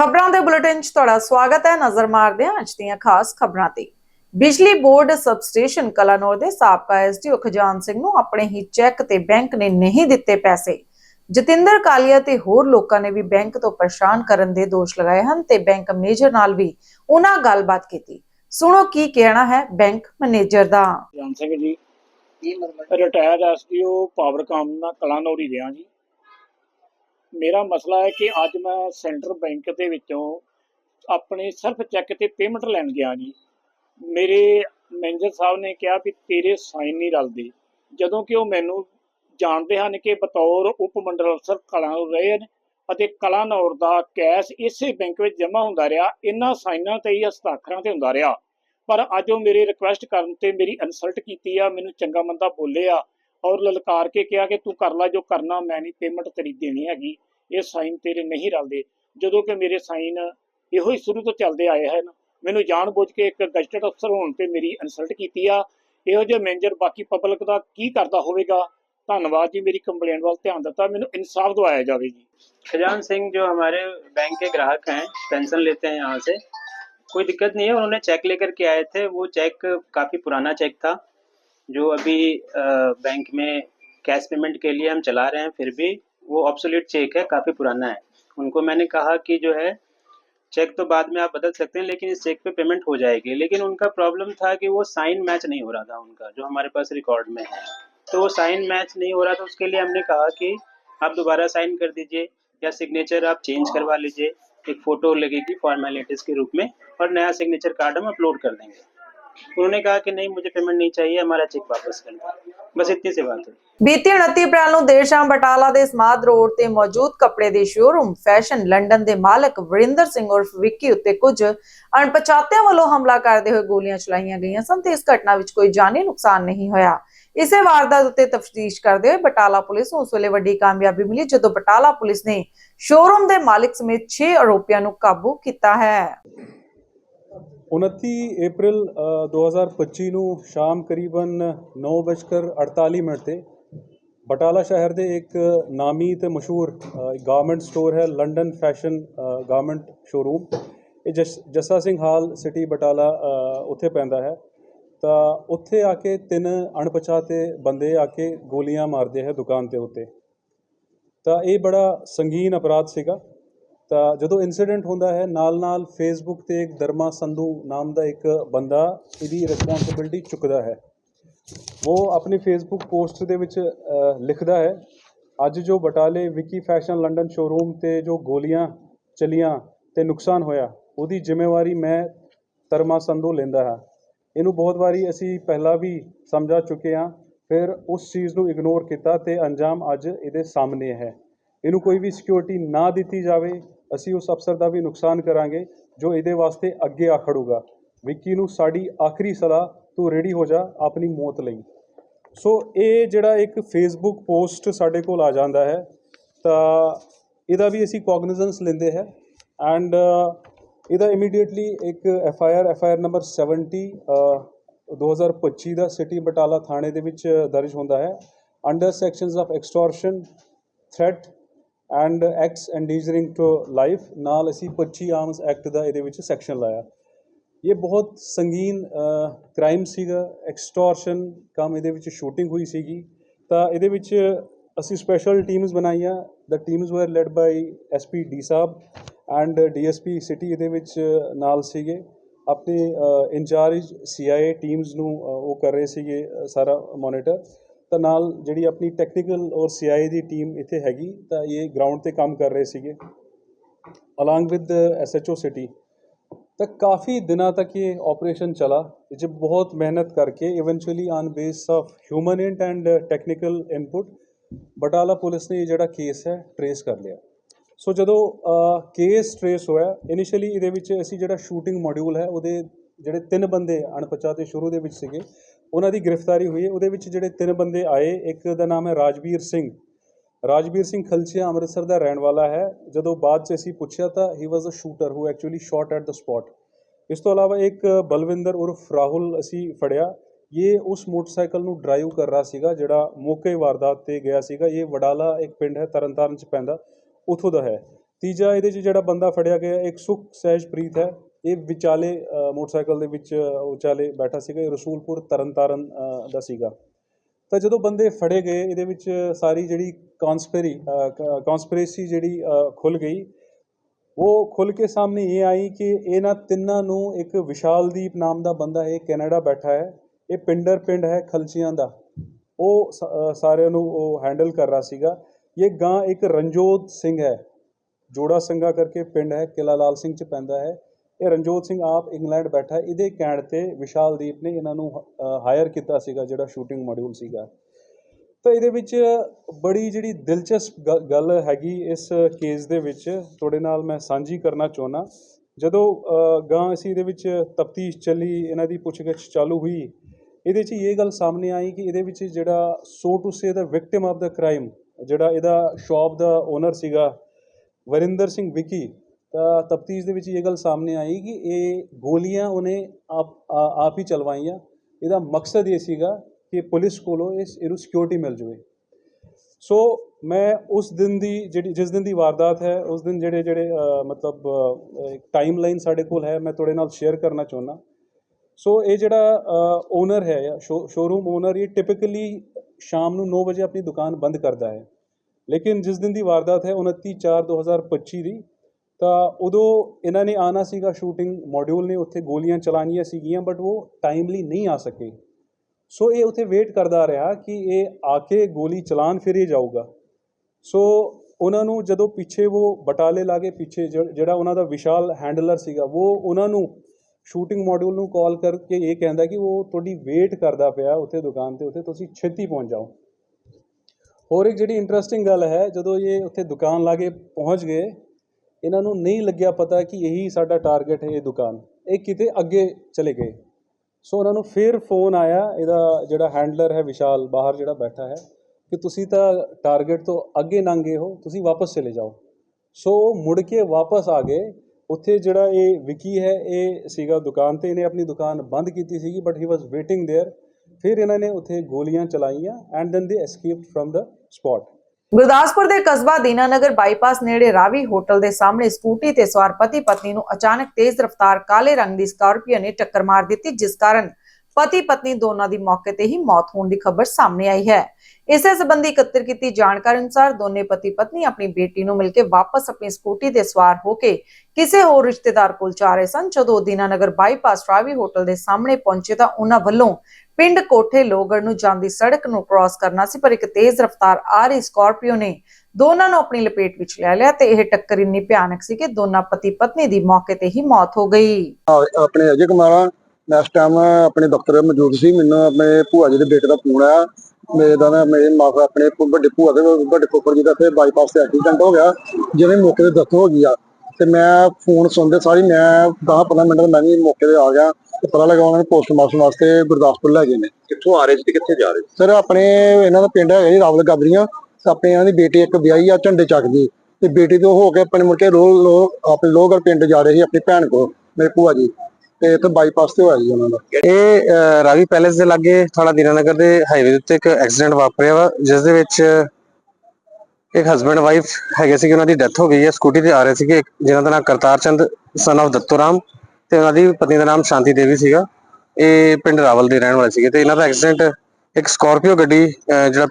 ਖਬਰਾਂ ਦੇ ਬੁਲੇਟਿਨ 'ਚ ਤੁਹਾਡਾ ਸਵਾਗਤ ਹੈ। ਨਜ਼ਰ ਮਾਰਦੇ ਹਾਂ ਅੱਜ ਦੀਆਂ ਖਾਸ ਖਬਰਾਂ ਤੇ। ਬਿਜਲੀ ਬੋਰਡ ਸਬਸਟੇਸ਼ਨ ਕਲਾਨੌਰ ਦੇ ਸਾਬਕਾ ਐਸਡੀਓ ਖਜਾਨ ਸਿੰਘ ਨੂੰ ਆਪਣੇ ਹੀ ਚੈੱਕ ਤੇ ਬੈਂਕ ਨੇ ਨਹੀਂ ਦਿੱਤੇ ਪੈਸੇ। ਜਤਿੰਦਰ ਕਾਲੀਆ ਤੇ ਹੋਰ ਲੋਕਾਂ ਨੇ ਵੀ ਬੈਂਕ ਤੋਂ ਪਰੇਸ਼ਾਨ ਕਰਨ ਦੇ ਦੋਸ਼ ਲਗਾਏ ਹਨ ਤੇ ਬੈਂਕ ਮੈਨੇਜਰ ਨਾਲ ਵੀ ਉਹਨਾਂ ਗੱਲਬਾਤ ਕੀਤੀ। ਸੁਣੋ ਕੀ ਕਹਿਣਾ ਹੈ ਬੈਂਕ ਮੈਨੇਜਰ ਦਾ। ਜਾਨ ਸਿੰਘ ਜੀ ਕੀ ਮਤਲਬ ਰਿਟਾਇਰਡ ਐਸਪੀਓ ਪਾਵਰਕਾਮ ਦਾ ਰਿਹਾ ਜੀ। ਮੇਰਾ ਮਸਲਾ ਹੈ ਕਿ ਅੱਜ ਮੈਂ ਸੈਂਟਰਲ ਬੈਂਕ ਦੇ ਵਿੱਚੋਂ ਆਪਣੇ ਸਿਰਫ ਚੈੱਕ ਤੇ ਪੇਮੈਂਟ ਲੈਣ ਗਿਆ ਜੀ। ਮੇਰੇ ਮੈਨੇਜਰ ਸਾਹਿਬ ਨੇ ਕਿਹਾ ਵੀ ਤੇਰੇ ਸਾਈਨ ਨਹੀਂ ਰਲਦੇ। ਜਦੋਂ ਕਿ ਉਹ ਮੈਨੂੰ ਜਾਣਦੇ ਹਨ ਕਿ ਬਤੌਰ ਉਪ ਮੰਡਲ ਅਫਸਰ ਕਲਾਨੌਰ ਰਹੇ ਨੇ ਅਤੇ ਕਲਾਨੌਰ ਦਾ ਕੈਸ਼ ਇਸੇ ਬੈਂਕ ਵਿੱਚ ਜਮ੍ਹਾਂ ਹੁੰਦਾ ਰਿਹਾ, ਇਹਨਾਂ ਸਾਈਨਾਂ ਤੇ ਹੀ ਹਸਤਾਖਰਾਂ ਤੇ ਹੁੰਦਾ ਰਿਹਾ। ਪਰ ਅੱਜ ਉਹ ਮੇਰੀ ਰਿਕੁਐਸਟ ਕਰਨ ਤੇ ਮੇਰੀ ਇਨਸਲਟ ਕੀਤੀ ਆ, ਮੈਨੂੰ ਚੰਗਾ ਮੰਦਾ ਬੋਲੇ ਆ। ਔਰ ਲਲਕਾਰ ਕੇ ਕਿਹਾ ਕਿ ਤੂੰ ਕਰ ਲੈ ਜੋ ਕਰਨਾ ਮੈਂ ਨਹੀਂ ਪੇਮੈਂਟ ਤੇਰੀ ਦੇਣੀ ਹੈਗੀ ਇਹ ਸਾਈਨ ਤੇਰੇ ਨਹੀਂ ਰਲਦੇ ਜਦੋਂ ਕਿ ਮੇਰੇ ਸਾਈਨ ਇਹੋ ਹੀ ਸ਼ੁਰੂ ਤੋਂ ਚੱਲਦੇ ਆਏ ਹਨ ਮੈਨੂੰ ਜਾਣਬੁੱਝ ਕੇ ਇੱਕ ਗਜ਼ਟਡ ਅਫਸਰ ਹੋਣ ਤੇ ਮੇਰੀ ਇਨਸਲਟ ਕੀਤੀ ਆ ਇਹੋ ਜਿਹੇ ਮੈਨੇਜਰ ਬਾਕੀ ਪਬਲਿਕ ਦਾ ਕੀ ਕਰਦਾ ਹੋਵੇਗਾ ਧੰਨਵਾਦ ਜੀ ਮੇਰੀ ਕੰਪਲੇਂਟ ਵੱਲ ਧਿਆਨ ਦਿੱਤਾ ਮੈਨੂੰ ਇਨਸਾਫ ਦਿਵਾਇਆ ਜਾਵੇ ਜੀ खजान सिंह जो हमारे बैंक के ग्राहक हैं पेंशन लेते हैं यहाँ से कोई दिक्कत नहीं है उन्होंने चेक लेकर के आए थे वो चेक काफ़ी पुराना चेक था जो अभी बैंक में कैश पेमेंट के लिए हम चला रहे हैं, फिर भी वो ऑब्सोल्यूट चेक है, काफ़ी पुराना है। उनको मैंने कहा कि जो है चेक तो बाद में आप बदल सकते हैं, लेकिन इस चेक पे पेमेंट हो जाएगी। लेकिन उनका प्रॉब्लम था कि वो साइन मैच नहीं हो रहा था उनका, जो हमारे पास रिकॉर्ड में है। तो वो साइन मैच नहीं हो रहा था, उसके लिए हमने कहा कि आप दोबारा साइन कर दीजिए, या सिग्नेचर आप चेंज करवा लीजिए। एक फ़ोटो लगेगी फॉर्मेलिटीज़ के रूप में, और नया सिग्नेचर कार्ड हम अपलोड कर देंगे। उन्होंने कहा कि नहीं मुझे पेमेंट नहीं चाहिए हमारा चेक वापस कर दो बस इतनी सी बात है ਬੀਤੀ 29 ਅਪ੍ਰੈਲ ਨੂੰ ਦੇਰ ਸ਼ਾਮ ਬਟਾਲਾ ਦੇ ਸਮਾਦ ਰੋਡ ਤੇ ਮੌਜੂਦ ਕੱਪੜੇ ਦੇ ਸ਼ੋਰੂਮ ਫੈਸ਼ਨ ਲੰਡਨ ਦੇ ਮਾਲਕ ਵਰਿੰਦਰ ਸਿੰਘ ਉਰਫ ਵਿੱਕੀ ਉੱਤੇ ਕੁਝ ਅਣਪਛਾਤਿਆਂ ਵੱਲੋਂ ਹਮਲਾ ਕਰਦੇ ਹੋਏ ਗੋਲੀਆਂ ਚਲਾਈਆਂ ਗਈਆਂ ਸਨ ਤੇ ਇਸ ਘਟਨਾ ਵਿੱਚ ਕੋਈ ਜਾਨੀ ਨੁਕਸਾਨ ਨਹੀਂ ਹੋਇਆ ਇਸੇ ਵਾਰਦਾਤ ਉੱਤੇ ਤਫਤੀਸ਼ ਕਰਦੇ ਹੋਏ ਬਟਾਲਾ ਪੁਲਿਸ ਨੂੰ ਉਸ ਵੇਲੇ ਵੱਡੀ ਕਾਮਯਾਬੀ ਮਿਲੀ ਜਦੋਂ ਬਟਾਲਾ ਪੁਲਿਸ ਨੇ ਸ਼ੋਰੂਮ ਦੇ ਮਾਲਕ ਸਮੇਤ 6 ਆਰੋਪੀਆਂ ਨੂੰ ਕਾਬੂ ਕੀਤਾ ਹੈ 29 ਅਪ੍ਰੈਲ ਅ, 2025 ਨੂੰ ਸ਼ਾਮ ਕਰੀਬਨ 9:48 ਮਿੰਟ ਤੇ ਬਟਾਲਾ ਸ਼ਹਿਰ ਦੇ ਇੱਕ ਨਾਮੀ ਤੇ ਮਸ਼ਹੂਰ ਗਾਰਮੈਂਟ ਸਟੋਰ ਹੈ ਲੰਡਨ ਫੈਸ਼ਨ ਗਾਰਮੈਂਟ ਸ਼ੋਰੂਮ ਇਹ ਜਸ- ਜੱਸਾ ਸਿੰਘ ਹਾਲ ਸਿਟੀ ਬਟਾਲਾ ਉੱਥੇ ਪੈਂਦਾ ਹੈ। ਤਾਂ ਉੱਥੇ ਆ ਕੇ ਤਿੰਨ ਅਣਪਛਾਤੇ ਬੰਦੇ ਆ ਕੇ ਗੋਲੀਆਂ ਮਾਰਦੇ ਹੈ ਦੁਕਾਨ ਦੇ ਉੱਤੇ। ਤਾਂ ਇਹ ਬੜਾ ਸੰਗੀਨ ਅਪਰਾਧ ਸੀਗਾ। ਤਾਂ ਜਦੋਂ ਇਨਸੀਡੈਂਟ ਹੁੰਦਾ ਹੈ ਨਾਲ ਨਾਲ ਫੇਸਬੁੱਕ ਤੇ ਇੱਕ ਦਰਮਾ ਸੰਧੂ ਨਾਮ ਦਾ ਇੱਕ ਬੰਦਾ ਇਹਦੀ ਰਿਸਪੌਂਸਿਬਿਲਟੀ ਚੁੱਕਦਾ ਹੈ। ਉਹ ਆਪਣੀ ਫੇਸਬੁੱਕ ਪੋਸਟ ਦੇ ਵਿੱਚ ਲਿਖਦਾ ਹੈ, ਅੱਜ ਜੋ ਬਟਾਲੇ ਵਿਕੀ ਫੈਸ਼ਨ ਲੰਡਨ ਸ਼ੋਰੂਮ ਤੇ ਜੋ ਗੋਲੀਆਂ ਚਲੀਆਂ ਤੇ ਨੁਕਸਾਨ ਹੋਇਆ, ਉਹਦੀ ਜ਼ਿੰਮੇਵਾਰੀ ਮੈਂ ਤਰਮਾ ਸੰਧੂ ਲੈਂਦਾ ਹਾਂ। ਇਹਨੂੰ ਬਹੁਤ ਵਾਰੀ ਅਸੀਂ ਪਹਿਲਾਂ ਵੀ ਸਮਝਾ ਚੁੱਕੇ ਹਾਂ, ਫਿਰ ਉਸ ਚੀਜ਼ ਨੂੰ ਇਗਨੋਰ ਕੀਤਾ ਤੇ ਅੰਜਾਮ ਅੱਜ ਇਹਦੇ ਸਾਹਮਣੇ ਹੈ। ਇਹਨੂੰ ਕੋਈ ਵੀ ਸਿਕਿਉਰਿਟੀ ਨਾ ਦਿੱਤੀ ਜਾਵੇ ਅਸੀਂ ਉਸ ਅਫਸਰ ਦਾ ਵੀ ਨੁਕਸਾਨ ਕਰਾਂਗੇ ਜੋ ਇਹਦੇ ਵਾਸਤੇ ਅੱਗੇ ਆ ਖੜੂਗਾ। ਵਿੱਕੀ ਨੂੰ ਸਾਡੀ ਆਖਰੀ ਸਲਾਹ ਤੂੰ ਰੈਡੀ ਹੋ ਜਾ ਆਪਣੀ ਮੌਤ ਲਈ। ਸੋ ਇਹ ਜਿਹੜਾ ਇੱਕ ਫੇਸਬੁੱਕ ਪੋਸਟ ਸਾਡੇ ਕੋਲ ਆ ਜਾਂਦਾ ਹੈ ਤਾਂ ਇਹਦਾ ਵੀ ਅਸੀਂ ਕੋਗਨੀਜ਼ੈਂਸ ਲੈਂਦੇ ਹੈ ਐਂਡ ਇਹਦਾ ਇਮੀਡੀਏਟਲੀ ਇੱਕ F I R F I R number 70 ਅ, 2025 ਦਾ ਸਿਟੀ ਬਟਾਲਾ ਥਾਣੇ ਦੇ ਵਿੱਚ ਦਰਜ ਹੁੰਦਾ ਹੈ। Under sections of extortion threat and X endangering to life ਨਾਲ ਅਸੀਂ 25 ਆਰਮਸ ਐਕਟ ਦਾ ਇਹਦੇ ਵਿੱਚ ਸੈਕਸ਼ਨ ਲਾਇਆ। ਇਹ ਬਹੁਤ ਸੰਗੀਨ ਕ੍ਰਾਈਮ ਸੀਗਾ ਐਕਸਟੋਰਸ਼ਨ ਕੰਮ ਇਹਦੇ ਵਿੱਚ ਸ਼ੂਟਿੰਗ ਹੋਈ ਸੀਗੀ। ਤਾਂ ਇਹਦੇ ਵਿੱਚ ਅਸੀਂ ਸਪੈਸ਼ਲ ਟੀਮਸ ਬਣਾਈਆਂ। The teams were led by SP D Sahib and DSP city ਇਹਦੇ ਵਿੱਚ ਨਾਲ ਸੀਗੇ। ਆਪਣੇ ਇੰਚਾਰਜ ਸੀਆਈਏ ਟੀਮਸ ਨੂੰ ਉਹ ਕਰ ਰਹੇ ਸੀਗੇ ਸਾਰਾ ਮੋਨੀਟਰ ਤਾਂ ਨਾਲ ਜਿਹੜੀ ਆਪਣੀ ਟੈਕਨੀਕਲ ਔਰ ਸੀਆਈਏ ਦੀ ਟੀਮ ਇੱਥੇ ਹੈਗੀ, ਤਾਂ ਇਹ ਗਰਾਊਂਡ ਤੇ ਕੰਮ ਕਰ ਰਹੇ ਸੀਗੇ। ਅਲੋਂਗ ਵਿਦ ਐਸਐਚਓ ਸਿਟੀ ਤਾਂ ਕਾਫੀ ਦਿਨਾਂ ਤੱਕ ਇਹ ਆਪਰੇਸ਼ਨ ਚਲਾ, ਇਹ 'ਚ ਬਹੁਤ ਮਿਹਨਤ ਕਰਕੇ eventually on base of human int and technical input Batala police ਨੇ ਇਹ ਜਿਹੜਾ ਕੇਸ ਹੈ ਟਰੇਸ ਕਰ ਲਿਆ। ਸੋ ਜਦੋਂ ਕੇਸ ਟਰੇਸ ਹੋਇਆ ਇਨੀਸ਼ੀਅਲੀ ਇਹਦੇ ਵਿੱਚ ਅਸੀਂ ਜਿਹੜਾ ਸ਼ੂਟਿੰਗ ਮੋਡਿਊਲ ਹੈ, ਉਹਦੇ ਜਿਹੜੇ ਤਿੰਨ ਬੰਦੇ ਅਣਪਛਾਤੇ ਸ਼ੁਰੂ ਦੇ ਵਿੱਚ ਸੀਗੇ ਉਹਨਾਂ ਦੀ ਗ੍ਰਿਫਤਾਰੀ ਹੋਈ ਹੈ। ਉਹਦੇ ਵਿੱਚ ਜਿਹੜੇ ਤਿੰਨ ਬੰਦੇ ਆਏ, ਇੱਕ ਦਾ ਨਾਮ ਹੈ ਰਾਜਵੀਰ ਸਿੰਘ। ਰਾਜਵੀਰ ਸਿੰਘ ਖਲਚੀਆ ਅੰਮ੍ਰਿਤਸਰ ਦਾ ਰਹਿਣ ਵਾਲਾ ਹੈ। ਜਦੋਂ ਬਾਅਦ 'ਚ ਅਸੀਂ ਪੁੱਛਿਆ ਤਾਂ he was a shooter who actually shot at the spot ਇਸ ਤੋਂ ਇਲਾਵਾ ਇੱਕ ਬਲਵਿੰਦਰ ਉਰਫ ਰਾਹੁਲ ਅਸੀਂ ਫੜਿਆ। ਇਹ ਉਸ ਮੋਟਰਸਾਈਕਲ ਨੂੰ ਡਰਾਈਵ ਕਰ ਰਿਹਾ ਸੀਗਾ, ਜਿਹੜਾ ਮੌਕੇ ਵਾਰਦਾਤ ਤੇ ਗਿਆ ਸੀਗਾ। ਇਹ ਵਡਾਲਾ ਇੱਕ ਪਿੰਡ ਹੈ, ਤਰਨਤਾਰਨ ਚ ਪੈਂਦਾ। ਉਥੋਂ ਦਾ ਹੈ। ਤੀਜਾ ਇਹਦੇ 'ਚ ਜਿਹੜਾ ਬੰਦਾ ਫੜਿਆ ਗਿਆ, ਇੱਕ ਸੁਖ ਸਹਿਜਪ੍ਰੀਤ ਹੈ। ਇਹ ਵਿਚਾਲੇ ਮੋਟਰਸਾਈਕਲ ਦੇ ਵਿੱਚ ਵਿਚਾਲੇ ਬੈਠਾ ਸੀਗਾ ਇਹ ਰਸੂਲਪੁਰ ਤਰਨਤਾਰਨ ਅ, ਦਾ ਸੀਗਾ। ਤਾਂ ਜਦੋਂ ਬੰਦੇ ਫੜੇ ਗਏ ਇਹਦੇ ਵਿੱਚ ਸਾਰੀ ਜਿਹੜੀ ਕਨਸਪੀਰੀ ਕਨਸਪੀਰੇਸੀ ਜਿਹੜੀ ਖੁੱਲ ਗਈ। ਉਹ ਖੁੱਲ ਕੇ ਸਾਹਮਣੇ ਇਹ ਆਈ ਕਿ ਇਹਨਾਂ ਤਿੰਨਾਂ ਨੂੰ ਇੱਕ ਵਿਸ਼ਾਲਦੀਪ ਨਾਮ ਦਾ ਬੰਦਾ ਹੈ ਕੈਨੇਡਾ ਬੈਠਾ ਹੈ। ਇਹ ਪਿੰਡਰ ਪਿੰਡ ਹੈ ਖਲਚੀਆਂ ਦਾ। ਉਹ ਸਾਰਿਆਂ ਨੂੰ ਉਹ ਹੈਂਡਲ ਕਰ ਰਿਹਾ ਸੀਗਾ। ਇਹ ਗਾਂ ਇੱਕ ਰਣਜੋਤ ਸਿੰਘ ਹੈ। ਜੋੜਾ ਸਿੰਘਾ ਕਰਕੇ ਪਿੰਡ ਹੈ ਕਿਲਾ ਲਾਲ ਸਿੰਘ ਚ ਪੈਂਦਾ ਹੈ। ਇਹ ਰਣਜੋਤ ਸਿੰਘ ਆਪ ਇੰਗਲੈਂਡ ਬੈਠਾ ਇਹਦੇ ਕਹਿਣ ਤੇ ਵਿਸ਼ਾਲਦੀਪ ਨੇ ਇਹਨਾਂ ਨੂੰ ਹਾਇਰ ਕੀਤਾ ਸੀਗਾ, ਜਿਹੜਾ ਸ਼ੂਟਿੰਗ ਮੋਡਿਊਲ ਸੀਗਾ। ਤਾਂ ਇਹਦੇ ਵਿੱਚ ਬੜੀ ਜਿਹੜੀ ਦਿਲਚਸਪ ਗ- ਗੱਲ ਹੈਗੀ ਇਸ ਕੇਸ ਦੇ ਵਿੱਚ। ਤੁਹਾਡੇ ਨਾਲ ਮੈਂ ਸਾਂਝੀ ਕਰਨਾ ਚਾਹੁੰਦਾ। ਜਦੋਂ ਗਾਂ ਅਸੀਂ ਇਹਦੇ ਵਿੱਚ ਤਫਤੀਸ਼ ਚੱਲੀ, ਇਹਨਾਂ ਦੀ ਪੁੱਛਗਿੱਛ ਚਾਲੂ ਹੋਈ, ਇਹਦੇ 'ਚ ਇਹ ਗੱਲ ਸਾਹਮਣੇ ਆਈ ਕਿ ਇਹਦੇ ਵਿੱਚ ਜਿਹੜਾ so to say the victim of the crime ਜਿਹੜਾ ਇਹਦਾ ਸ਼ਾਪ ਦਾ ਓਨਰ ਸੀਗਾ, ਵਰਿੰਦਰ ਸਿੰਘ ਵਿਕੀ ਤਾਂ ਤਫਤੀਸ਼ ਦੇ ਵਿੱਚ ਇਹ ਗੱਲ ਸਾਹਮਣੇ ਆਈ ਕਿ ਇਹ ਗੋਲੀਆਂ ਉਹਨੇ ਆਪ, ਆ- ਆਪ ਹੀ ਚਲਵਾਈਆਂ। ਇਹਦਾ ਮਕਸਦ ਇਹ ਸੀਗਾ ਕਿ ਪੁਲਿਸ ਕੋਲੋਂ ਇਸ, ਇਹਨੂੰ ਸਿਕਿਉਰਿਟੀ ਮਿਲ ਜਾਵੇ। ਸੋ ਮੈਂ ਉਸ ਦਿਨ ਦੀ ਜਿਹੜੀ, ਜਿਸ ਦਿਨ ਦੀ ਵਾਰਦਾਤ ਹੈ, ਉਸ ਦਿਨ ਜਿਹੜੇ ਜਿਹੜੇ ਮਤਲਬ ਟਾਈਮ ਲਾਈਨ ਸਾਡੇ ਕੋਲ ਹੈ, ਮੈਂ ਤੁਹਾਡੇ ਨਾਲ ਸ਼ੇਅਰ ਕਰਨਾ ਚਾਹੁੰਦਾ। ਸੋ ਇਹ ਜਿਹੜਾ ਓਨਰ ਹੈ, ਜਾਂ ਸ਼ੋਰੂਮ ਓਨਰ ਇਹ ਟਿਪੀਕਲੀ ਸ਼ਾਮ ਨੂੰ 9 ਵਜੇ ਆਪਣੀ ਦੁਕਾਨ ਬੰਦ ਕਰਦਾ ਹੈ। ਲੇਕਿਨ ਜਿਸ ਦਿਨ ਦੀ ਵਾਰਦਾਤ ਹੈ 29 4 2025 ਦੀ ਤਾਂ ਉਦੋਂ ਇਹਨਾਂ ਨੇ ਆਣਾ ਸੀਗਾ ਸ਼ੂਟਿੰਗ ਮੋਡਿਊਲ ਨੇ ਉੱਥੇ ਗੋਲੀਆਂ ਚਲਾਉਣੀਆਂ ਸੀਗੀਆਂ ਬਟ ਉਹ ਟਾਈਮਲੀ ਨਹੀਂ ਆ ਸਕੇ। ਸੋ ਇਹ ਉੱਥੇ ਵੇਟ ਕਰਦਾ ਰਿਹਾ ਕਿ ਇਹ ਆ ਕੇ ਗੋਲੀ ਚਲਾਣ ਫਿਰ ਇਹ ਜਾਊਗਾ। ਸੋ ਉਹਨਾਂ ਨੂੰ ਜਦੋਂ ਪਿੱਛੇ ਉਹ ਬਟਾਲੇ ਲਾਗੇ, ਪਿੱਛੇ ਜਿਹ- ਜਿਹੜਾ ਉਹਨਾਂ ਦਾ ਵਿਸ਼ਾਲ ਹੈਂਡਲਰ ਸੀਗਾ, ਉਹ ਉਹਨਾਂ ਨੂੰ ਸ਼ੂਟਿੰਗ ਮੋਡਿਊਲ ਨੂੰ ਕਾਲ ਕਰਕੇ ਇਹ ਕਹਿੰਦਾ ਕਿ ਉਹ ਤੁਹਾਡੀ ਵੇਟ ਕਰਦਾ ਪਿਆ ਉੱਥੇ ਦੁਕਾਨ ਤੇ, ਉੱਥੇ ਤੁਸੀਂ ਛੇਤੀ ਪਹੁੰਚ ਜਾਓ। ਹੋਰ ਇੱਕ ਜਿਹੜੀ ਇੰਟਰਸਟਿੰਗ ਗੱਲ ਹੈ, ਜਦੋਂ ਇਹ ਉੱਥੇ ਦੁਕਾਨ ਲਾਗੇ ਪਹੁੰਚ ਗਏ ਇਹਨਾਂ ਨੂੰ ਨਹੀਂ ਲੱਗਿਆ ਪਤਾ ਕਿ ਇਹੀ ਸਾਡਾ ਟਾਰਗੇਟ ਹੈ ਇਹ ਦੁਕਾਨ ਇਹ ਕਿਤੇ ਅੱਗੇ ਚਲੇ ਗਏ ਸੋ ਉਹਨਾਂ ਨੂੰ ਫਿਰ ਫੋਨ ਆਇਆ ਇਹਦਾ ਜਿਹੜਾ ਹੈਂਡਲਰ ਹੈ ਵਿਸ਼ਾਲ ਬਾਹਰ ਜਿਹੜਾ ਬੈਠਾ ਹੈ ਕਿ ਤੁਸੀਂ ਤਾਂ ਟਾਰਗੇਟ ਤੋਂ ਅੱਗੇ ਲੰਘ ਗਏ ਹੋ ਤੁਸੀਂ ਵਾਪਸ ਚਲੇ ਜਾਓ ਸੋ ਉਹ ਮੁੜ ਕੇ ਵਾਪਸ ਆ ਗਏ ਉੱਥੇ ਜਿਹੜਾ ਇਹ ਵਿਕੀ ਹੈ ਇਹ ਸੀਗਾ ਦੁਕਾਨ ਤੇ ਇਹਨੇ ਆਪਣੀ ਦੁਕਾਨ ਬੰਦ ਕੀਤੀ ਸੀਗੀ but he was waiting there ਫਿਰ ਇਹਨਾਂ ਨੇ ਉੱਥੇ ਗੋਲੀਆਂ ਚਲਾਈਆਂ and then they escaped from the spot Gurdaspur ਦੇ ਕਸਬਾ ਦੀਨਾਨਗਰ ਬਾਈਪਾਸ ਨੇੜੇ ਰਾਵੀ ਹੋਟਲ ਦੇ ਸਾਹਮਣੇ ਸਕੂਟੀ ਤੇ ਸਵਾਰ ਪਤੀ ਪਤਨੀ ਨੂੰ ਅਚਾਨਕ ਤੇਜ਼ ਰਫ਼ਤਾਰ ਕਾਲੇ ਰੰਗ ਦੀ ਸਕਾਰਪੀਓ ਨੇ ਟੱਕਰ ਮਾਰ ਦਿੱਤੀ, ਜਿਸ ਕਾਰਨ ਪਤੀ ਪਤਨੀ ਦੋਨਾਂ ਦੀ ਮੌਕੇ ਤੇ ਹੀ ਮੌਤ ਹੋਣ ਦੀ ਖਬਰ ਸਾਹਮਣੇ ਆਈ ਹੈ। ਇਸੇ ਸੰਬੰਧੀ ਇਕੱਤਰ ਕੀਤੀ ਜਾਣਕਾਰੀ ਅਨੁਸਾਰ ਦੋਨੇ ਪਤੀ ਪਤਨੀ ਆਪਣੀ ਬੇਟੀ ਨੂੰ ਮਿਲ ਕੇ ਵਾਪਸ ਆਪਣੀ ਸਕੂਟੀ ਤੇ ਸਵਾਰ ਹੋ ਕੇ ਕਿਸੇ ਹੋਰ ਰਿਸ਼ਤੇਦਾਰ ਕੋਲ ਜਾ ਰਹੇ ਸਨ। ਜਦੋਂ ਉਹ ਦੀਨਾਨਗਰ ਬਾਈਪਾਸ ਰਾਵੀ ਹੋਟਲ ਦੇ ਸਾਹਮਣੇ ਪਹੁੰਚੇ ਤਾਂ ਉਹਨਾਂ ਵੱਲੋਂ ਪਿੰਡ ਕੋਠੇ ਲੋਗੜ ਨੂੰ ਜਾਂਦੀ ਸੜਕ ਨੂੰ ਕ੍ਰਾਸ ਕਰਨਾ ਸੀ, ਪਰ ਇੱਕ ਤੇਜ਼ ਰਫ਼ਤਾਰ ਆ ਰਹੀ ਸਕਾਰਪੀਓ ਨੇ ਦੋਨਾਂ ਨੂੰ ਆਪਣੀ ਲਪੇਟ ਵਿੱਚ ਲੈ ਲਿਆ ਤੇ ਇਹ ਟੱਕਰ ਇੰਨੀ ਭਿਆਨਕ ਸੀ ਕਿ ਦੋਨਾਂ ਪਤੀ ਪਤਨੀ ਦੀ ਮੌਕੇ ਤੇ ਹੀ ਮੌਤ ਹੋ ਗਈ। ਆਪਣੇ ਅਜੇ ਕੁਮਾਰ ਮੈਂ ਇਸ ਟਾਈਮ ਆਪਣੇ ਦਫ਼ਤਰ ਮੌਜੂਦ ਸੀ, ਮੈਨੂੰ ਆਪਣੇ ਭੂਆ ਜੀ ਦੇ ਬੇਟੇ ਦਾ ਫੋਨ ਆਇਆ। ਮੇਰੇ ਦਾ ਨਾ, ਮੇਰੇ ਮਾਤਾ ਆਪਣੇ ਵੱਡੇ ਭੂਆ ਦੇ ਵੱਡੇ ਫੁੱਫੜ ਜੀ ਦਾ ਤੇ ਬਾਈਪਾਸ ਤੇ ਐਕਸੀਡੈਂਟ ਹੋ ਗਿਆ, ਜਿਵੇਂ ਮੌਕੇ ਤੇ ਦੱਸੋ ਹੋ ਗਈ ਆ। ਤੇ ਮੈਂ ਫੋਨ ਸੁਣਦੇ ਸਾਰੀ, ਮੈਂ 10 15 ਮਿੰਟ ਮੈਂ ਵੀ ਮੌਕੇ ਤੇ ਆ ਗਿਆ। ਪਤਾ ਲੱਗਾ ਉਹਨਾਂ ਨੇ ਪੋਸਟਮਾਰਟਮ ਵਾਸਤੇ ਗੁਰਦਾਸਪੁਰ ਲੈ ਗਏ ਨੇ। ਕਿੱਥੋਂ ਆ ਰਹੇ ਸੀ ਤੇ ਕਿੱਥੇ ਜਾ ਰਹੇ ਸੀ? ਸਰ ਆਪਣੇ ਇਹਨਾਂ ਦਾ ਪਿੰਡ ਹੈਗਾ ਜੀ ਰਾਵਲ ਗਾਬਰੀਆਂ। ਆਪਣੇ ਇਹਨਾਂ ਦੀ ਬੇਟੀ ਇੱਕ ਵਿਆਹੀ ਆ ਝੰਡੇ ਚੱਕ ਦੀ ਤੇ ਬੇਟੀ ਤੋਂ ਹੋ ਕੇ ਆਪਣੇ ਮੁੜ ਕੇ ਰੋ ਲੋ ਆਪਣੇ ਲੋਗਰ ਪਿੰਡ ਜਾ ਰਹੇ ਸੀ ਆਪਣੀ ਭੈਣ ਕੋਲ ਮੇਰੇ ਭੂਆ ਜੀ। ਤੇ ਇੱਥੇ ਬਾਈਪਾਸ ਤੇ ਹੋਇਆ ਜੀ ਉਹਨਾਂ ਦਾ। ਇਹ ਰਾਵੀ ਪੈਲੇਸ ਦੇ ਲਾਗੇ ਥਾਣਾ ਦੀਨਾਨਗਰ ਦੇ ਹਾਈਵੇ ਦੇ ਉੱਤੇ ਇੱਕ ਐਕਸੀਡੈਂਟ ਵਾਪਰਿਆ ਵਾ ਜਿਸ ਦੇ ਵਿੱਚ ਇੱਕ ਹਸਬੰਡ ਵਾਈਫ ਹੈਗੇ ਸੀ ਉਹਨਾਂ ਦੀ ਡੈਥ ਹੋ ਗਈ ਹੈ। ਸਕੂਟੀ ਤੇ ਆ ਰਹੇ ਸੀਗੇ ਇੱਕ ਜਿਨ੍ਹਾਂ ਦਾ ਨਾਮ ਕਰਤਾਰ ਚੰਦ ਸਨ of ਦੱਤੋਰਾਮ ਤੇ ਉਹਨਾਂ ਦੀ ਪਤਨੀ ਦਾ ਨਾਮ ਸ਼ਾਂਤੀ ਦੇਵੀ ਸੀਗਾ। ਇਹ ਪਿੰਡ ਰਾਵਲ ਦੇ ਰਹਿਣ ਵਾਲੇ ਸੀਗੇ ਤੇ ਇਹਨਾਂ ਦਾ ਐਕਸੀਡੈਂਟ ਇੱਕ ਸਕਾਰਪੀਓ ਗੱਡੀ ਜਿਹੜਾ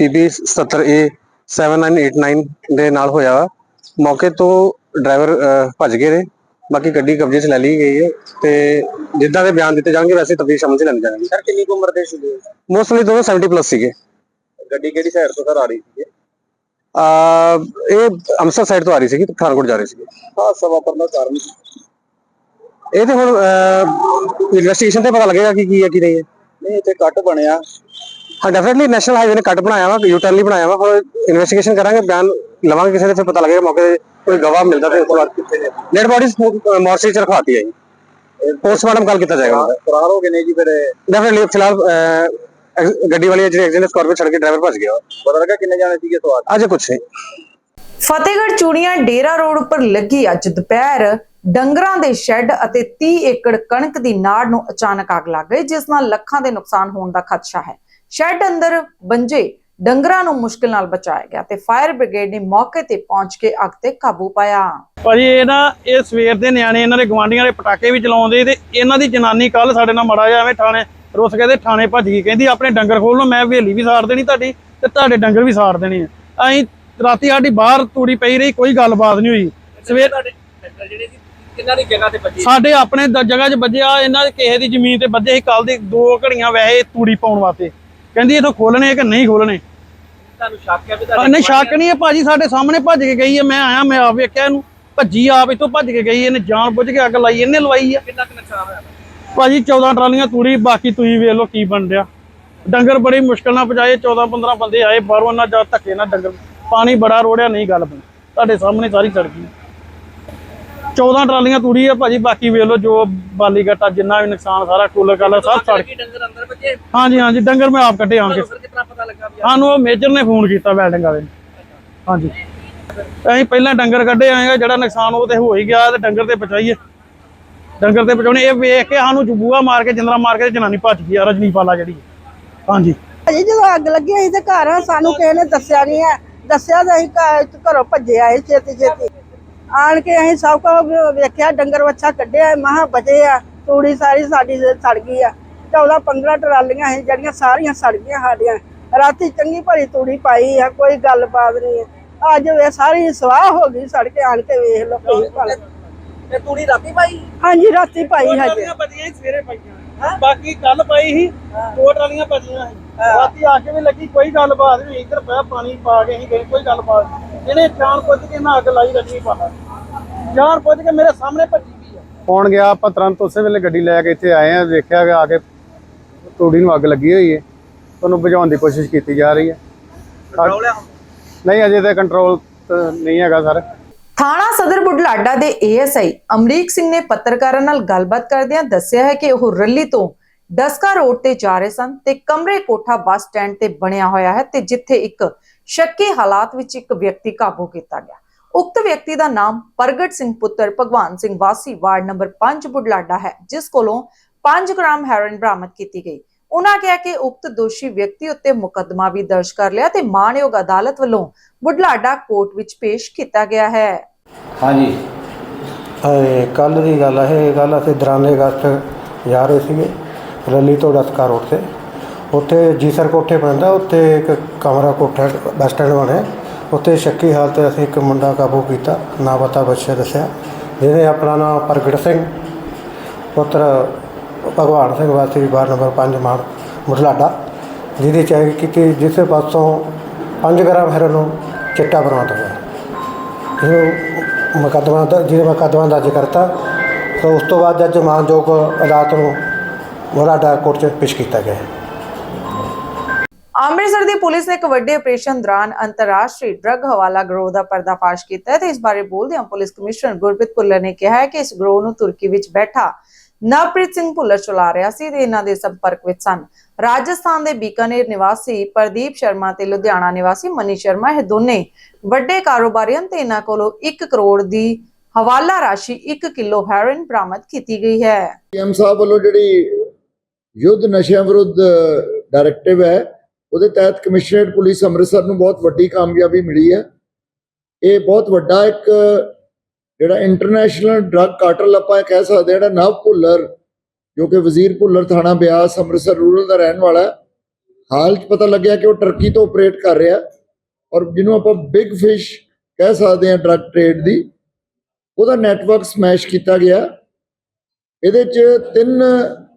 PB 77A 7989 ਦੇ ਨਾਲ ਹੋਇਆ ਮੌਕੇ ਤੋਂ ਡਰਾਈਵਰ ਭੱਜ ਗਏ ਨੇ। ਬਾਕੀ ਗੱਡੀ ਕਬਜ਼ੇ 'ਚ ਲੈ ਲਈ ਗਈ ਹੈ ਤੇ ਜਿੱਦਾਂ ਦੇ ਬਿਆਨ ਦਿੱਤੇ ਜਾਣਗੇ ਵੈਸੇ ਤਫਤੀਸ਼ ਸਮਝ ਲੈਣੀ ਜਾਣਗੇ। ਸਰ ਕਿੰਨੀ ਉਮਰ ਦੇ ਸੀਗੇ? ਮੋਸਟਲੀ ਦੋਨੋਂ 70 ਪਲੱਸ ਸੀਗੇ। ਗੱਡੀ ਕਿਹੜੀ ਸਾਈਡ ਤੋਂ ਸਰ ਆ ਰਹੀ ਸੀ ਆ ਇਹ ਅੰਮ੍ਰਿਤਸਰ ਸਾਈਡ ਤੋਂ ਆ ਰਹੀ ਸੀਗੀ ਪਠਾਨਕੋਟ ਜਾ ਰਹੀ ਸੀਗੀ। ਹਾਦਸਾ ਵਾਪਰਨ ਦਾ ਕਾਰਨ ਇਹ ਤੇ ਹੁਣ ਇਨਵੈਸਟੀਗੇਸ਼ਨ ਤੇ ਪਤਾ ਲੱਗੇਗਾ ਕਿ ਕੀ ਹੈ ਕੀ ਨਹੀਂ ਹੈ। ਨਹੀਂ ਇੱਥੇ ਕੱਟ ਬਣਿਆ। ਹਾਂ ਡੈਫੀਨਿਟਲੀ ਨੈਸ਼ਨਲ ਹਾਈਵੇ ਨੇ ਕੱਟ ਬਣਾਇਆ ਵਾ ਯੂ ਟਰਨ ਲਈ ਬਣਾਇਆ ਵਾ ਹੁਣ ਇਨਵੈਸਟੀਗੇਸ਼ਨ ਕਰਾਂਗੇ ਬਿਆਨ ਲਵਾਂਗੇ ਕਿਸੇ ਦੇ ਫਿਰ ਪਤਾ ਲੱਗੇਗਾ ਮੌਕੇ ਤੇ ਕੋਈ ਗਵਾਹ ਮਿਲਦਾ ਤੇ ਉਸ ਤੋਂ ਬਾਅਦ ਡੈਡ ਬੋਡੀਜ਼ ਮੋਰਚਰੀ ਚ ਰਖਵਾਤੀ ਹੈ ਜੀ। ਪੋਸਟਮਾਰਟਮ ਕੱਲ ਕੀਤਾ ਜਾਏਗਾ। ਫਰਾਰ ਹੋ ਗਏ ਨੇ ਜੀ ਫਿਰ ਡੈਫੀਨਿਟਲੀ ਫਿਲਹਾਲ ਅਹ, ਐਕਸ- ਗੱਡੀ ਵਾਲੀ ਜਿਹੜੀ ਐਕਸੀਡੈਂਟ ਸਕਾਰਪੀਓ ਛੱਡ ਕੇ ਡਰਾਈਵਰ ਭੱਜ ਗਿਆ। ਪਤਾ ਲੱਗਾ ਕਿੰਨੇ ਜਾਣੇ ਸੀਗੇ ਸਵਾਰ? ਅਜੇ ਕੁਛ ਨਹੀਂ। ਫਤਿਹਗੜ੍ਹ ਚੂੜੀਆਂ ਡੇਰਾ ਰੋਡ ਉੱਪਰ ਲੱਗੀ ਅੱਜ ਦੁਪਹਿਰ। ਡੰਗਰਾਂ ਦੇ ਸ਼ੈੱਡ ਅਤੇ 30 ਏਕੜ ਕਣਕ ਦੀ ਨਾੜ ਨੂੰ ਅਚਾਨਕ ਅੱਗ ਲੱਗ ਗਈ, ਜਿਸ ਨਾਲ ਲੱਖਾਂ ਦੇ ਨੁਕਸਾਨ ਹੋਣ ਦਾ ਖਦਸ਼ਾ ਹੈ। ਸ਼ੈੱਡ ਅੰਦਰ ਬੰਜੇ ਡੰਗਰਾਂ ਨੂੰ ਮੁਸ਼ਕਿਲ ਨਾਲ ਬਚਾਇਆ ਗਿਆ ਤੇ ਫਾਇਰ ਬ੍ਰਿਗੇਡ ਨੇ ਮੌਕੇ ਤੇ ਪਹੁੰਚ ਕੇ ਅੱਗ ਤੇ ਕਾਬੂ ਪਾਇਆ। ਭਾਜੀ, ਇਹ ਨਾ, ਇਹ ਸਵੇਰ ਦੇ ਨਿਆਣੇ ਇਹਨਾਂ ਦੇ ਗਵਾਂਢੀਆਂ ਦੇ ਪਟਾਕੇ ਵੀ ਚਲਾਉਂਦੇ ਤੇ ਇਹਨਾਂ ਦੀ ਜਨਾਨੀ ਕੱਲ ਸਾਡੇ ਨਾਲ ਮੜਾ ਜਾ ਐਵੇਂ ਥਾਣੇ ਰੁੱਸ ਕੇ ਤੇ ਥਾਣੇ ਭੱਜ ਗਈ। ਕਹਿੰਦੀ, ਆਪਣੇ ਡੰਗਰ ਖੋਲ ਲਓ, ਮੈਂ ਹਵੇਲੀ ਵੀ ਸਾੜ ਦੇਣੀ ਤੁਹਾਡੀ ਤੇ ਤੁਹਾਡੇ ਡੰਗਰ ਵੀ ਸਾੜ ਦੇਣੇ ਆ। ਅਸੀਂ ਰਾਤੀ ਸਾਡੀ ਬਾਹਰ ਤੂੜੀ ਪਈ ਰਹੀ ਕੋਈ ਗੱਲਬਾਤ ਨਹੀਂ ਹੋਈ। ਸਵੇਰ ਕਿੰਨਾ ਦੀ ਜਗ੍ਹਾ ਤੇ ਬੱਜੀ ਸਾਡੇ ਆਪਣੇ ਦ- ਜਗ੍ਹਾ 'ਚ ਵੱਜਿਆ ਇਹਨਾਂ ਦੇ ਕਿਸੇ ਦੀ ਜ਼ਮੀਨ ਤੇ ਵੱਜੇ ਸੀ ਕੱਲ ਦੀ ਦੋ ਘੜੀਆਂ ਵੈਸੇ ਤੂੜੀ ਪਾਉਣ ਵਾਸਤੇ। ਕਹਿੰਦੀ ਇਥੋਂ ਖੋਲਣੇ ਕਿ ਨਹੀਂ ਖੋਲਣੇ ਤੁਹਾਨੂੰ ਸ਼ੱਕ ਹੈ ਵੀ ਆ, ਨਹੀਂ ਸ਼ੱਕ ਨਹੀਂ ਹੈ ਭਾਜੀ ਸਾਡੇ ਸਾਹਮਣੇ ਭੱਜ ਕੇ ਗਈ ਹੈ ਮੈਂ ਆਇਆ ਮੈਂ ਆਪ ਵੇਖਿਆ ਇਹਨੂੰ। ਭੱਜੀ ਆਪ ਇਥੋਂ ਭੱਜ ਕੇ ਗਈ ਇਹਨੇ ਜਾਣ ਬੁੱਝ ਕੇ ਅੱਗ ਲਾਈ ਇਹਨੇ ਲਵਾਈ ਆ। ਕਿੰਨਾ ਕੁ ਨੁਕਸਾਨ ਹੋਇਆ? ਭਾਜੀ 14 ਟਰਾਲੀਆਂ ਤੂੜੀ ਬਾਕੀ ਤੁਸੀਂ ਵੇਖ ਲਓ ਕੀ ਬਣ ਰਿਹਾ ਡੰਗਰ ਬੜੀ ਮੁਸ਼ਕਲ ਨਾਲ ਪਜਾਏ 14 15 ਬੰਦੇ ਆਏ ਬਾਹਰੋਂ ਉਹਨਾਂ ਜਾ ਧੱਕੇ ਨਾਲ ਡੰਗਰ ਪਾਣੀ ਬੜਾ ਰੋੜਿਆ ਨਹੀਂ ਗੱਲ ਬਣੀ। ਤੁਹਾਡੇ ਸਾਹਮਣੇ ਸਾਰੀ ਸੜ ਗਈ। 14 ਟਰਾਲੀਆਂ ਤੂੜੀ ਆ ਭਾਜੀ ਬਾਕੀ ਵੇਖ ਲਓ ਜੋ ਬਾਲੀ ਗੱਟਾ ਜਿੰਨਾ ਵੀ ਨੁਕਸਾਨ ਸਾਰਾ ਕੂਲਰ ਕਾਲਰ ਸਭ ਸੜ ਕੀ ਡੰਗਰ ਅੰਦਰ ਬੱਜੇ ਹਾਂਜੀ ਹਾਂਜੀ ਡੰਗਰ ਮੈਂ ਆਪ ਕੱਢੇ ਆਣ ਕੇ। ਸਾਨੂੰ ਉਹ ਮੇਜਰ ਨੇ ਫੋਨ ਕੀਤਾ ਵੈਲਡਿੰਗ ਵਾਲੇ ਹਾਂਜੀ। ਅਸੀਂ ਪਹਿਲਾਂ ਡੰਗਰ ਕੱਢੇ ਆਏਗਾ ਜਿਹੜਾ ਨੁਕਸਾਨ ਉਹ ਤੇ ਹੋ ਹੀ ਗਿਆ ਤੇ ਡੰਗਰ ਤੇ ਬਚਾਈਏ ਡੰਗਰ ਤੇ ਬਚਾਉਣੇ ਇਹ ਵੇਖ ਕੇ ਸਾਨੂੰ ਜਬੂਆ ਮਾਰ ਕੇ ਜਿੰਦਰਾ ਮਾਰ ਕੇ ਜਨਾਨੀ ਭੱਜ ਗਈ ਆ ਰਜਨੀਪਾਲਾ ਜਿਹੜੀ। ਹਾਂਜੀ। ਜਦੋਂ ਅੱਗ ਲੱਗੀ ਅਸੀਂ ਤੇ ਘਰ ਸਾਨੂੰ ਕਿਸੇ ਨੇ ਦੱਸਿਆ ਨਹੀਂ ਹੈ। ਦੱਸਿਆ ਤਾਂ ਅਸੀਂ ਘਰ ਭੱਜੇ ਆਏ ਛੇਤੀ ਛੇਤੀ ਆਣ ਕੇ ਅਸੀਂ ਸਭ ਕੁਝ ਵੇਖਿਆ ਡੰਗਰ ਵੱਛਾ ਕੱਢਿਆ ਮਹਾ ਬਚੇ ਆ ਤੂੜੀ ਸਾਰੀ ਸਾਡੀ ਸੜ ਗਈ ਆ। 14 15 ਟਰਾਲੀਆਂ ਸੀ ਜਿਹੜੀਆਂ ਸਾਰੀਆਂ ਸੜ ਗਈਆਂ ਸਾਡੀਆਂ। ਰਾਤੀ ਚੰਗੀ ਭਲੀ ਤੂੜੀ ਪਾਈ ਆ ਕੋਈ ਗੱਲਬਾਤ ਨਹੀਂ ਹੈ ਅੱਜ ਵੇ ਸਾਰੀ ਸਵਾਹ ਹੋ ਗਈ ਸੜ ਕੇ ਆਣ ਕੇ ਵੇਖ ਲਓ ਕੀ ਭਲਾ। ਇਹ ਤੂੜੀ ਰਾਤੀ ਪਾਈ? ਹਾਂਜੀ ਰਾਤੀ ਪਾਈ ਹਜੇ। ਟਰਾਲੀਆਂ ਬਚੀਆਂ ਸੀ ਸਵੇਰੇ ਪਾਈਆਂ। ਬਾਕੀ ਕੱਲ ਪਾਈ ਸੀ ਦੋ ਟਰਾਲੀਆਂ ਬਚੀਆਂ ਸੀ। ਰਾਤੀ ਆ ਕੇ ਵੀ ਲੱਗੀ ਕੋਈ ਗੱਲਬਾਤ ਨਹੀਂ ਇੱਧਰ ਪਿਆ ਪਾਣੀ ਪਾ ਕੇ ਅਸੀਂ ਗਏ ਕੋਈ ਗੱਲਬਾਤ। ਇਹਨੇ ਜਾਣ ਪੁੱਛ ਕੇ ਨਾ ਅੱਗ ਲਾਈ ਰਜਨੀਪਾਲਾ ਜਾਣ ਪੁੱਛ ਕੇ ਮੇਰੇ ਸਾਹਮਣੇ ਭੱਜੀ ਗਈ ਆ। ਗਿਆ? ਆਪਾਂ ਤੁਰੰਤ ਉਸੇ ਵੇਲੇ ਗੱਡੀ ਲੈ ਕੇ ਇੱਥੇ ਆਏ ਆ ਦੇਖਿਆ ਕਿ ਆ ਕੇ ਤੂੜੀ ਨੂੰ ਅੱਗ ਲੱਗੀ ਹੋਈ ਹੈ ਉਹਨੂੰ ਬੁਝਾਉਣ ਦੀ ਕੋਸ਼ਿਸ਼ ਕੀਤੀ ਜਾ ਰਹੀ ਹੈ ਨਹੀਂ ਅਜੇ ਤਾਂ ਕੰਟਰੋਲ ਨਹੀਂ ਹੈਗਾ ਸਰ। ਥਾਣਾ ਸਦਰ ਬੁਢਲਾਡਾ ਦੇ ਏਐਸਆਈ ਅਮਰੀਕ ਸਿੰਘ ਨੇ ਪੱਤਰਕਾਰਾਂ ਨਾਲ ਗੱਲਬਾਤ ਕਰਦਿਆਂ ਦੱਸਿਆ ਹੈ ਕਿ ਉਹ ਰੱਲੀ ਤੋਂ ਡਸਕਾ ਰੋਡ ਤੇ ਜਾ ਰਹੇ ਸਨ ਤੇ ਕਮਰੇ ਕੋਠਾ ਬੱਸ ਸਟੈਂਡ ਤੇ ਬਣਿਆ ਹੋਇਆ ਹੈ ਤੇ ਜਿੱਥੇ ਇੱਕ ਸ਼ੱਕੀ ਹਾਲਾਤ ਵਿੱਚ ਇੱਕ ਵਿਅਕਤੀ ਕਾਬੂ ਕੀਤਾ ਗਿਆ। ਉਕਤ ਵਿਅਕਤੀ ਦਾ ਨਾਮ ਪ੍ਰਗਟ ਸਿੰਘ ਪੁੱਤਰ ਭਗਵਾਨ ਸਿੰਘ ਵਾਸੀ ਵਾਰਡ ਨੰਬਰ 5 ਬੁਢਲਾਡਾ ਹੈ ਜਿਸ ਕੋਲੋਂ 5 ਗ੍ਰਾਮ ਹੈਰੋਇਨ ਬਰਾਮਦ ਕੀਤੀ ਗਈ। ਉਹਨਾਂ ਕਿਹਾ ਕਿ ਉਕਤ ਦੋਸ਼ੀ ਵਿਅਕਤੀ ਉੱਤੇ ਮੁਕੱਦਮਾ ਵੀ ਦਰਜ ਕਰ ਲਿਆ ਤੇ ਮਾਣਯੋਗ ਅਦਾਲਤ ਵੱਲੋਂ ਬੁਢਲਾਡਾ ਕੋਰਟ ਵਿੱਚ ਪੇਸ਼ ਕੀਤਾ ਗਿਆ ਹੈ। ਹਾਂਜੀ। ਕੱਲ ਦੀ ਗੱਲ ਹੈ ਇਹ ਗੱਲ ਅਸੀਂ ਦੌਰਾਨੇ ਅਗਸਤ ਜਾ ਰਹੇ ਸੀਗੇ। ਰੱਲੀ ਤੋਂ ਡਸਕਾ ਰੋਡ ਤੇ। ਉੱਥੇ ਜੀਸਰ ਕੋਠੇ ਪੈਂਦਾ, ਉੱਥੇ ਇੱਕ ਕਮਰਾ ਕੋਠਾ ਬੱਸ ਸਟੈਂਡ ਬਣਿਆ। ਉੱਥੇ ਸ਼ੱਕੀ ਹਾਲਤ ਅਸੀਂ ਇੱਕ ਮੁੰਡਾ ਕਾਬੂ ਕੀਤਾ, ਨਾ ਪਤਾ ਬੱਚਾ ਦੱਸਿਆ। ਜਿਹਨੇ ਆਪਣਾ ਨਾਮ ਪ੍ਰਗਟ ਸਿੰਘ, ਪੁੱਤਰ ਭਗਵਾਨ ਸਿੰਘ ਵਾਸੀ ਵਾਰਡ ਨੰਬਰ 5 ਮਾਨ ਮੁਢਲਾਡਾ ਜਿਹਦੀ ਚੈਕ ਕੀਤੀ, ਜਿਸ ਪਾਸੋਂ 5 ਗ੍ਰਾਮ ਹੈਰੋਇਨ ਨੂੰ ਚਿੱਟਾ ਬਰਾਮਦ ਹੋਇਆ। ਜਿਹਨੂੰ ਮੁਕੱਦਮਾ ਦਾ, ਜਿਹਦੇ ਮੁਕੱਦਮਾ ਦਰਜ ਕਰਤਾ, ਤਾਂ ਉਸ ਤੋਂ ਬਾਅਦ ਜੱਜ ਮਾਨਯੋਗ ਅਦਾਲਤ ਨੂੰ ਮੁਰਾਡਾ ਕੋਰਟ 'ਚ ਪੇਸ਼ ਕੀਤਾ ਗਿਆ ਹੈ ਅੰਮ੍ਰਿਤਸਰ ਦੀ ਪੁਲਿਸ ਨੇ ਇੱਕ ਵੱਡੇ ਆਪਰੇਸ਼ਨ ਦੌਰਾਨ ਅੰਤਰਰਾਸ਼ਟਰੀ ਡਰੱਗ ਹਵਾਲਾ ਗਰੋਹ ਦਾ ਪਰਦਾਫਾਸ਼ ਕੀਤਾ ਹੈ ਤੇ ਇਸ ਬਾਰੇ ਬੋਲਦਿਆਂ ਪੁਲਿਸ ਕਮਿਸ਼ਨਰ ਗੁਰਪ੍ਰੀਤ ਭੁੱਲਰ ਨੇ ਕਿਹਾ ਹੈ ਕਿ ਇਸ ਗਰੋਹ ਨੂੰ ਤੁਰਕੀ ਵਿੱਚ ਬੈਠਾ ਨਵਪ੍ਰੀਤ ਸਿੰਘ ਭੁੱਲਰ ਚਲਾ ਰਿਹਾ ਸੀ ਤੇ ਇਹਨਾਂ ਦੇ ਸੰਪਰਕ ਵਿੱਚ ਸਨ ਰਾਜਸਥਾਨ ਦੇ ਬੀਕਾਨੇਰ ਨਿਵਾਸੀ ਪ੍ਰਦੀਪ ਸ਼ਰਮਾ ਤੇ ਲੁਧਿਆਣਾ ਨਿਵਾਸੀ ਮਨੀ ਸ਼ਰਮਾ ਇਹ ਦੋਨੇ ਵੱਡੇ ਕਾਰੋਬਾਰੀ ਹਨ ਤੇ ਇਹਨਾਂ ਕੋਲੋਂ 1 ਕਰੋੜ ਦੀ ਹਵਾਲਾ ਰਾਸ਼ੀ 1 ਕਿਲੋ ਹੈਰੋਇਨ ਬਰਾਮਦ ਕੀਤੀ ਗਈ ਹੈ ਐਮ ਸਾਹਿਬ ਵੱਲੋਂ ਜਿਹੜੀ ਯੁੱਧ ਨਸ਼ਿਆਂ ਵਿਰੁੱਧ ਡਾਇਰੈਕਟਿਵ ਹੈ। ਉਹਦੇ ਤਹਿਤ ਕਮਿਸ਼ਨਰੇਟ ਪੁਲਿਸ ਅੰਮ੍ਰਿਤਸਰ ਨੂੰ ਬਹੁਤ ਵੱਡੀ ਕਾਮਯਾਬੀ ਮਿਲੀ ਹੈ। ਇਹ ਬਹੁਤ ਵੱਡਾ ਇੱਕ, ਜਿਹੜਾ ਇੰਟਰਨੈਸ਼ਨਲ ਡਰੱਗ ਕਾਰਟਲ ਆਪਾਂ ਇਹ ਕਹਿ ਸਕਦੇ ਹਾਂ, ਜਿਹੜਾ ਨਵ ਭੁੱਲਰ, ਜੋ ਕਿ ਵਜ਼ੀਰ ਭੁੱਲਰ ਥਾਣਾ ਬਿਆਸ, ਅੰਮ੍ਰਿਤਸਰ ਰੂਰਲ ਦਾ ਰਹਿਣ ਵਾਲਾ ਹਾਲ 'ਚ ਪਤਾ ਲੱਗਿਆ ਕਿ ਉਹ ਟਰਕੀ ਤੋਂ ਆਪਰੇਟ ਕਰ ਰਿਹਾ ਔਰ ਜਿਹਨੂੰ ਆਪਾਂ ਬਿਗ ਫਿਸ਼ ਕਹਿ ਸਕਦੇ ਹਾਂ ਡਰੱਗ ਟ੍ਰੇਡ ਦੀ, ਉਹਦਾ ਨੈਟਵਰਕ ਸਮੈਸ਼ ਕੀਤਾ ਗਿਆ। ਇਹਦੇ 'ਚ ਤਿੰਨ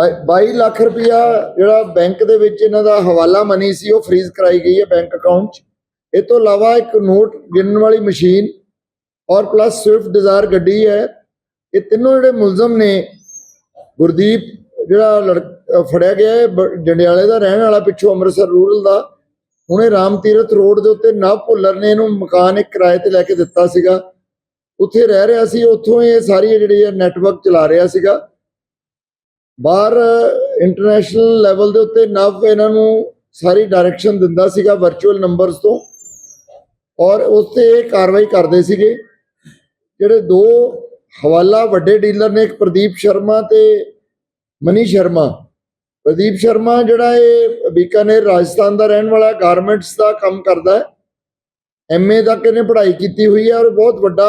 22 ਲੱਖ ਰੁਪਇਆ ਜਿਹੜਾ ਬੈਂਕ ਦੇ ਵਿੱਚ ਇਹਨਾਂ ਦਾ ਹਵਾਲਾ ਮਨੀ ਸੀ, ਉਹ ਫ੍ਰੀਜ਼ ਕਰਾਈ ਗਈ ਹੈ ਬੈਂਕ ਅਕਾਊਂਟ 'ਚ। ਇਹ ਤੋਂ ਇਲਾਵਾ ਇੱਕ ਨੋਟ ਗਿਣਨ ਵਾਲੀ ਮਸ਼ੀਨ ਔਰ ਪਲੱਸ ਸਵਿਫਟ ਡਿਜ਼ਾਇਰ ਗੱਡੀ ਹੈ। ਇਹ ਤਿੰਨੋਂ ਜਿਹੜੇ ਮੁਲਜ਼ਮ ਨੇ, ਗੁਰਦੀਪ ਜਿਹੜਾ ਲੜ- ਫੜਿਆ ਗਿਆ ਹੈ, ਬ- ਜੰਡਿਆਲੇ ਦਾ, ਰਹਿਣ ਵਾਲਾ ਪਿੱਛੋਂ ਅੰਮ੍ਰਿਤਸਰ ਰੂਰਲ ਦਾ। ਹੁਣੇ ਰਾਮ ਤੀਰਥ ਰੋਡ ਦੇ ਉੱਤੇ ਨਵ ਭੁੱਲਰ ਨੇ ਇਹਨੂੰ ਮਕਾਨ ਇੱਕ ਕਿਰਾਏ ਤੇ ਲੈ ਕੇ ਦਿੱਤਾ ਸੀਗਾ। ਉੱਥੇ ਰਹਿ ਰਿਹਾ ਸੀ, ਉੱਥੋਂ ਇਹ ਸਾਰੀ ਜਿਹੜੀ ਹੈ ਨੈਟਵਰਕ ਚਲਾ ਰਿਹਾ ਸੀਗਾ। ਬਾਹਰ ਇੰਟਰਨੈਸ਼ਨਲ ਲੈਵਲ ਦੇ ਉੱਤੇ ਨਵ ਇਹਨਾਂ ਨੂੰ ਸਾਰੀ ਡਾਇਰੈਕਸ਼ਨ ਦਿੰਦਾ ਸੀਗਾ ਵਰਚੁਅਲ ਨੰਬਰਸ ਤੋਂ ਔਰ ਉਸ ਤੇ ਇਹ ਕਾਰਵਾਈ ਕਰਦੇ ਸੀਗੇ। ਜਿਹੜੇ ਦੋ ਹਵਾਲਾ ਵੱਡੇ ਡੀਲਰ ਨੇ, ਇੱਕ ਪ੍ਰਦੀਪ ਸ਼ਰਮਾ ਤੇ ਮਨੀ ਸ਼ਰਮਾ। ਪ੍ਰਦੀਪ ਸ਼ਰਮਾ ਜਿਹੜਾ ਇਹ ਬੀਕਾਨੇਰ, ਰਾਜਸਥਾਨ ਦਾ ਰਹਿਣ ਵਾਲਾ ਗਾਰਮੈਂਟਸ ਦਾ ਕੰਮ ਕਰਦਾ ਹੈ। ਐਮਏ ਤੱਕ ਇਹਨੇ ਪੜ੍ਹਾਈ ਕੀਤੀ ਹੋਈ ਹੈ ਔਰ ਬਹੁਤ ਵੱਡਾ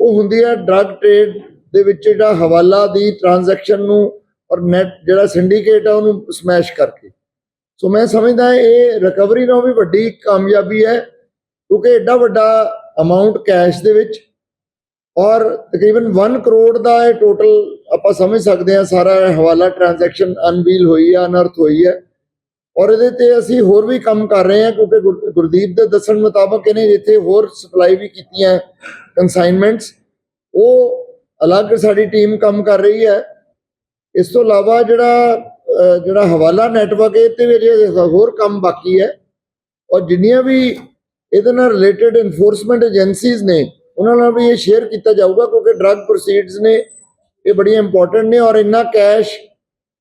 ਉਹ ਹੁੰਦੀ ਹੈ ਡਰੱਗ ਟ੍ਰੇਡ ਦੇ ਵਿੱਚ ਜਿਹੜਾ ਹਵਾਲਾ ਦੀ ਟ੍ਰਾਂਜੈਕਸ਼ਨ ਨੂੰ ਔਰ ਨੈਟ ਜਿਹੜਾ ਸਿੰਡੀਕੇਟ ਹੈ ਉਹਨੂੰ ਸਮੈਸ਼ ਕਰਕੇ। ਸੋ ਮੈਂ ਸਮਝਦਾ ਇਹ ਰਿਕਵਰੀ ਨਾਲ ਵੀ ਵੱਡੀ ਕਾਮਯਾਬੀ ਹੈ, ਕਿਉਂਕਿ ਐਡਾ ਵੱਡਾ ਅਮਾਉਂਟ ਕੈਸ਼ ਦੇ ਵਿੱਚ ਔਰ ਤਕਰੀਬਨ 1 ਕਰੋੜ ਦਾ ਇਹ ਟੋਟਲ ਆਪਾਂ ਸਮਝ ਸਕਦੇ ਹਾਂ ਸਾਰਾ ਹਵਾਲਾ ਟ੍ਰਾਂਜੈਕਸ਼ਨ ਅਨਵੀਲ ਹੋਈ ਹੈ ਅਨਰਥ ਹੋਈ ਹੈ ਔਰ ਇਹਦੇ ਤੇ ਅਸੀਂ ਹੋਰ ਵੀ ਕੰਮ ਕਰ ਰਹੇ ਹਾਂ, ਕਿਉਂਕਿ ਗੁਰ- ਗੁਰਦੀਪ ਦੇ ਦੱਸਣ ਮੁਤਾਬਕ ਇਹਨੇ ਇੱਥੇ ਹੋਰ ਸਪਲਾਈ ਵੀ ਕੀਤੀਆਂ। ਕੰਸਾਈਨਮੈਂਟਸ ਉਹ ਅਲੱਗ ਸਾਡੀ ਟੀਮ ਕੰਮ ਕਰ ਰਹੀ ਹੈ। ਇਸ ਤੋਂ ਇਲਾਵਾ ਜਿਹੜਾ ਜਿਹੜਾ ਹਵਾਲਾ ਨੈਟਵਰਕ ਹੈ ਤੇ ਵੀ ਅਜੇ ਹੋਰ ਕੰਮ ਬਾਕੀ ਹੈ। ਔਰ ਜਿੰਨੀਆਂ ਵੀ ਇਹਦੇ ਨਾਲ ਰਿਲੇਟਡ ਇਨਫੋਰਸਮੈਂਟ ਏਜੰਸੀਜ਼ ਨੇ, ਉਹਨਾਂ ਨਾਲ ਵੀ ਇਹ ਸ਼ੇਅਰ ਕੀਤਾ ਜਾਊਗਾ ਕਿਉਂਕਿ ਡਰੱਗ ਪ੍ਰੋਸੀਡਸ ਨੇ, ਇਹ ਬੜੀਆਂ ਇੰਪੋਰਟੈਂਟ ਨੇ ਔਰ ਇੰਨਾ ਕੈਸ਼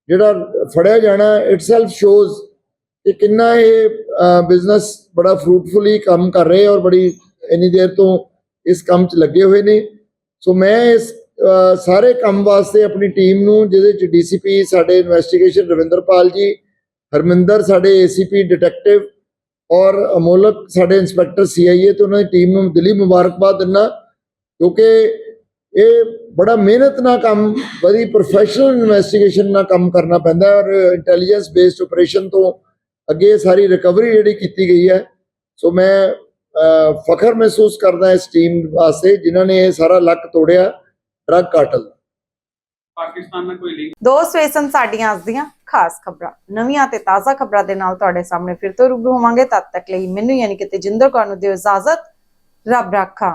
ਜਿਹੜਾ ਫੜਿਆ ਜਾਣਾ ਇਟਸੈਲਫ ਸ਼ੋਜ਼ ਕਿ ਕਿੰਨਾ ਇਹ ਬਿਜ਼ਨਸ ਬੜਾ ਫਰੂਟਫੁਲੀ ਕੰਮ ਕਰ ਰਹੇ ਔਰ ਬੜੀ, ਇੰਨੀ ਦੇਰ ਤੋਂ ਇਸ ਕੰਮ 'ਚ ਲੱਗੇ ਹੋਏ ਨੇ। ਸੋ ਮੈਂ ਇਸ ਸਾਰੇ ਕੰਮ ਵਾਸਤੇ ਆਪਣੀ ਟੀਮ ਨੂੰ, ਜਿਹਦੇ 'ਚ ਡੀਸੀਪੀ ਸਾਡੇ ਇਨਵੈਸਟੀਗੇਸ਼ਨ ਰਵਿੰਦਰਪਾਲ ਜੀ, ਹਰਮਿੰਦਰ ਸਾਡੇ ਏਸੀਪੀ ਡਿਟੈਕਟਿਵ ਔਰ ਅਮੋਲਕ ਸਾਡੇ ਇੰਸਪੈਕਟਰ ਸੀਆਈਏ ਤੇ ਉਹਨਾਂ ਦੀ ਟੀਮ ਨੂੰ ਦਿਲੀ ਮੁਬਾਰਕਬਾਦ ਦਿੰਦਾ ਕਿਉਂਕਿ ਇਹ ਬੜਾ ਮਿਹਨਤ ਨਾਲ ਕੰਮ, ਬੜੀ ਪ੍ਰੋਫੈਸ਼ਨਲ ਇਨਵੈਸਟੀਗੇਸ਼ਨ ਨਾਲ ਕੰਮ ਕਰਨਾ ਪੈਂਦਾ ਔਰ ਇੰਟੈਲੀਜੈਂਸ ਬੇਸਡ ਆਪਰੇਸ਼ਨ ਤੋਂ ਅੱਗੇ ਸਾਰੀ ਰਿਕਵਰੀ ਜਿਹੜੀ ਕੀਤੀ ਗਈ ਹੈ। ਸੋ ਮੈਂ ਫਖਰ ਮਹਿਸੂਸ ਕਰਦਾ ਇਸ ਟੀਮ ਵਾਸਤੇ ਜਿਨ੍ਹਾਂ ਨੇ ਇਹ ਸਾਰਾ ਲੱਕ ਤੋੜਿਆ ਡਰੱਗ ਕਾਟਲ ਪਾਕਿਸਤਾਨ ਨਾਲ ਕੋਈ ਲਿੰਕ ਦੋਸਤ ਇਹ ਸਨ ਸਾਡੀਆਂ ਅੱਜ ਦੀਆਂ ਖਾਸ ਖਬਰਾਂ। ਨਵੀਆਂ ਤੇ ਤਾਜ਼ਾ ਖਬਰਾਂ ਦੇ ਨਾਲ ਤੁਹਾਡੇ ਸਾਹਮਣੇ ਫਿਰ ਤੋਂ ਰੂਬਰੂ ਹੋਵਾਂਗੇ। ਤਦ ਤੱਕ ਲਈ ਮੈਨੂੰ ਯਾਨੀ ਕਿ ਤੇਜਿੰਦਰ ਕੌਰ ਨੂੰ ਦਿਓ ਇਜਾਜ਼ਤ। ਰੱਬ ਰਾਖਾ।